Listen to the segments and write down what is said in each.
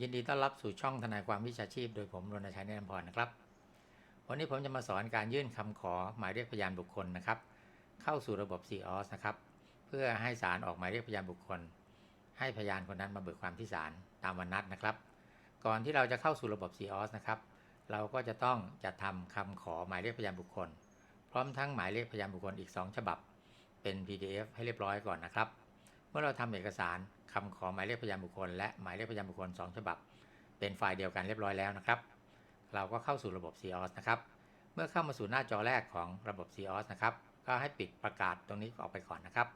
ยินดีต้อนรับสู่ช่องทนายความวิชาชีพ โดยผมรณชัยเนตรพรนะครับ วันนี้ผมจะมาสอนการยื่นคำขอหมายเรียกพยานบุคคลนะครับ เข้าสู่ระบบ COS นะครับ เพื่อให้ศาลออกหมายเรียกพยานบุคคล ให้พยานคนนั้นมาเบิกความที่ศาลตามวันนัดนะครับ ก่อนที่เราจะเข้าสู่ระบบ COS นะครับ เราก็จะต้องจัดทำคำขอหมายเรียกพยานบุคคล พร้อมทั้งหมายเรียกพยานบุคคลอีก 2 ฉบับ เป็น PDF ให้เรียบร้อยก่อนนะครับ เมื่อเราทำเอกสาร คำขอหมายเรียกพยานบุคคล และหมายเรียกพยานบุคคล 2 ฉบับ เป็นไฟล์เดียวกันเรียบร้อยแล้วนะครับ เราก็เข้าสู่ระบบ COS นะครับ เมื่อเข้ามาสู่หน้าจอแรกของระบบ COS นะครับ ก็ให้ปิดประกาศตรงนี้ออกไปก่อนนะครับ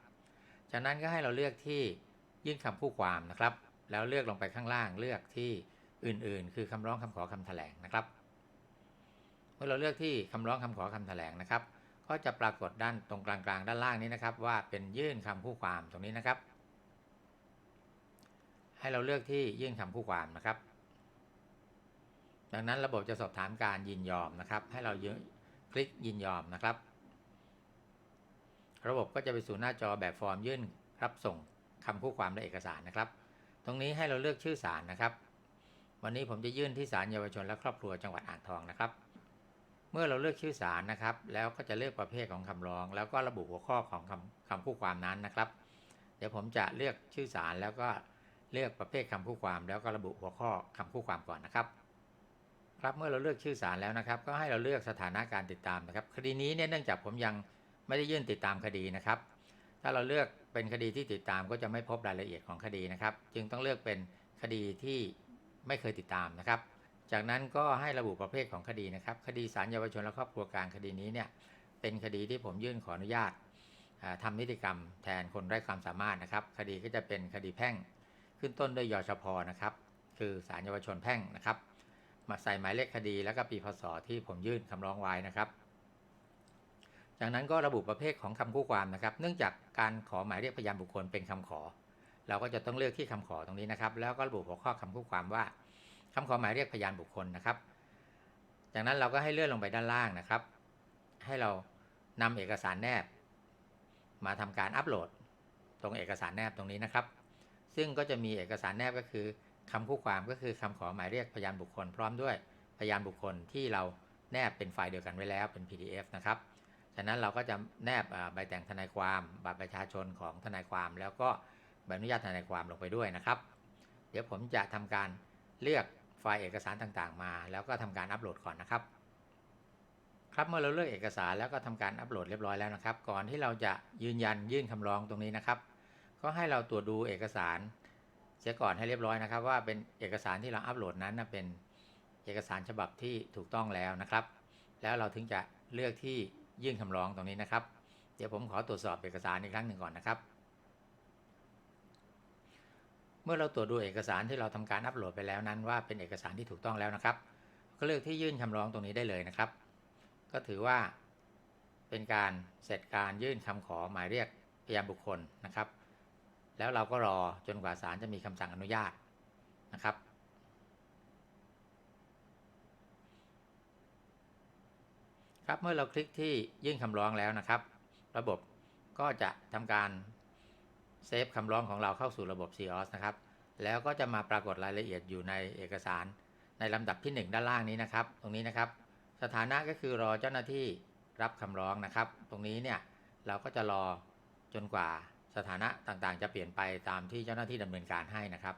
จากนั้นก็ให้เราเลือกที่ยื่นคำคู่ความนะครับ แล้วเลือกลงไปข้างล่างเลือกที่อื่นๆ คือคำร้องคำขอคำแถลงนะครับ เมื่อเราเลือกที่คำร้องคำขอคำแถลงนะครับ ก็จะปรากฏด้านตรงกลางๆ ด้านล่างนี้นะครับ ว่าเป็นยื่นคำคู่ความตรงนี้นะครับ ให้เราเลือกที่ยื่นคำคู่ความนะครับ ดังนั้นระบบจะสอบถามการยินยอมนะครับ ให้เรายืคลิกยินยอมนะครับ ระบบก็จะไปสู่หน้าจอแบบฟอร์มยื่นรับส่งคำคู่ความและเอกสารนะครับ ตรงนี้ให้เราเลือกชื่อศาลนะครับ วันนี้ผมจะยื่นที่ศาลเยาวชนและครอบครัวจังหวัดอ่างทองนะครับ เมื่อเราเลือกชื่อศาลนะครับ แล้วก็จะเลือกประเภทของคำร้อง แล้วก็ระบุหัวข้อของคำคำคู่ความนั้นนะครับ เดี๋ยวผมจะเลือกชื่อศาลแล้วก็ เลือกประเภทคำคู่ความแล้วก็ระบุหัวข้อคำคู่ความก่อนนะครับครับเมื่อเราเลือกชื่อศาลแล้วนะครับ ก็ให้เราเลือกสถานะการติดตามนะครับคดีนี้เนี่ยเนื่องจากผมยังไม่ได้ยื่นติดตามคดีนะครับ ถ้าเราเลือกเป็นคดีที่ติดตามก็จะไม่พบรายละเอียดของคดีนะครับ จึงต้องเลือกเป็นคดีที่ไม่เคยติดตามนะครับ จากนั้นก็ให้ระบุประเภทของคดีนะครับ คดีศาลเยาวชนและครอบครัวกลางคดีนี้เนี่ยเป็นคดีที่ผมยื่นขออนุญาตอ่าทำนิติกรรมแทนคนไร้ความสามารถนะครับ คดีก็จะเป็นคดีแพ่ง ขึ้นต้นด้วยยชพนะครับ คือศาลเยาวชนแพ่งนะครับ มาใส่หมายเลขคดีแล้วก็ปีพศที่ผมยื่นคำร้องไว้นะครับ จากนั้นก็ระบุประเภทของคำคู่ความนะครับ เนื่องจากการขอหมายเรียกพยานบุคคลเป็นคำขอ เราก็จะต้องเลือกที่คำขอตรงนี้นะครับ แล้วก็ระบุหัวข้อคำคู่ความว่าคำขอหมายเรียกพยานบุคคลนะครับ จากนั้นเราก็ให้เลื่อนลงไปด้านล่างนะครับ ให้เรานำเอกสารแนบ มาทำการอัปโหลด ตรงเอกสารแนบตรงนี้นะครับ ซึ่งก็จะมีเอกสารแนบก็คือคำคู่ความก็คือคำขอหมายเรียกพยานบุคคล พร้อมด้วยพยานบุคคลที่เราแนบเป็นไฟล์เดียวกันไว้แล้วเป็น PDF นะครับจากนั้นเราก็จะแนบใบแต่งทนายความบัตรประชาชนของทนายความ แล้วก็ใบอนุญาตทนายความลงไปด้วยนะครับ เดี๋ยวผมจะทำการเลือกไฟล์เอกสารต่างๆ มา แล้วก็ทำการอัปโหลดก่อนนะครับ ครับเมื่อเราเลือกเอกสารแล้วก็ทำการอัปโหลดเรียบร้อยแล้วนะครับ ก่อนที่เราจะยืนยันยื่นคำร้องตรงนี้นะครับ ก็ให้เราตรวจดูเอกสารเสียก่อนให้เรียบร้อยนะครับ ว่าเป็นเอกสารที่เราอัปโหลดนั้นนะเป็นเอกสารฉบับที่ถูกต้องแล้วนะครับ แล้วเราถึงจะเลือกที่ยื่นคำร้องตรงนี้นะครับ เดี๋ยวผมขอตรวจสอบเอกสารอีกครั้งหนึ่งก่อนนะครับ เมื่อเราตรวจดูเอกสารที่เราทำการอัปโหลดไปแล้วนั้น ว่าเป็นเอกสารที่ถูกต้องแล้วนะครับ ก็เลือกที่ยื่นคำร้องตรงนี้ได้เลยนะครับ ก็ถือว่าเป็นการเสร็จการยื่นคำขอหมายเรียกพยานบุคคลนะครับ แล้วเราก็รอจนกว่าศาลจะมีคำสั่งอนุญาตนะครับ ครับเมื่อเราคลิกที่ยื่นคำร้องแล้วนะครับ ระบบก็จะทำการเซฟคำร้องของเราเข้าสู่ระบบ COS นะครับ แล้วก็จะมาปรากฏรายละเอียดอยู่ในเอกสารในลำดับที่ 1 ด้านล่างนี้นะครับ ตรงนี้นะครับ สถานะก็คือรอเจ้าหน้าที่รับคำร้องนะครับ ตรงนี้เนี่ยเราก็จะรอจนกว่า สถานะต่างๆ จะเปลี่ยนไปตามที่เจ้าหน้าที่ดำเนินการให้นะครับ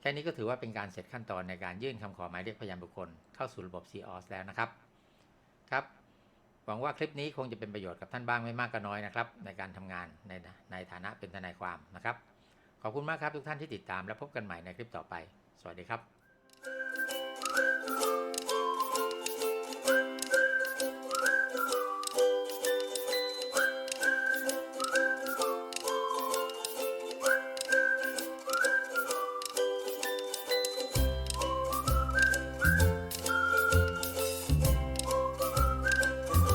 แค่นี้ก็ถือว่าเป็นการเสร็จขั้นตอนในการยื่นคำขอหมายเรียกพยานบุคคลเข้าสู่ระบบ COS แล้วนะครับ ครับ หวังว่าคลิปนี้คงจะเป็นประโยชน์กับท่านบ้างไม่มากก็น้อยนะครับ ในการทำงานในในฐานะเป็นทนายความนะครับ ขอบคุณมากครับทุกท่านที่ติดตามและพบกันใหม่ในคลิปต่อไป สวัสดีครับ